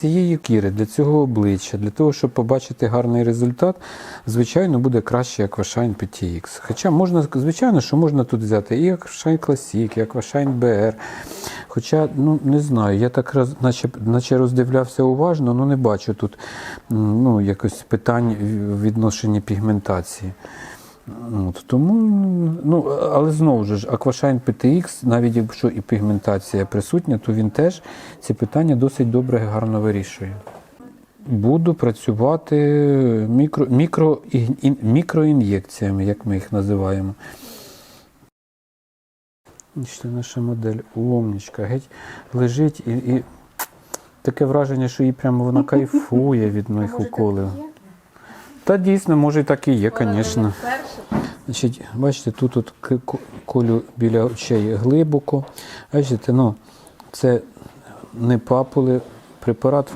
Цієї кіри для цього обличчя, для того, щоб побачити гарний результат, звичайно, буде краще Aquashine PTX. Хоча можна, звичайно, що можна тут взяти і Aquashine Classic, і Aquashine BR. Хоча, ну не знаю, я так роз, наче, наче роздивлявся уважно, ну не бачу тут ну, якось питань в відношенні пігментації. От, тому, ну, але знову ж, Aquashine PTX, навіть якщо і пігментація присутня, то він теж ці питання досить добре гарно вирішує. Буду працювати мікро, мікро, ін- мікроін'єкціями, як ми їх називаємо. Бачите, наша модель умнічка, геть лежить і, і таке враження, що їй прямо вона кайфує від моїх уколів. Та дійсно, може і так і є, звісно. Значить, бачите, тут от колю біля очей глибоко. Бачите, ну, це не папули, препарат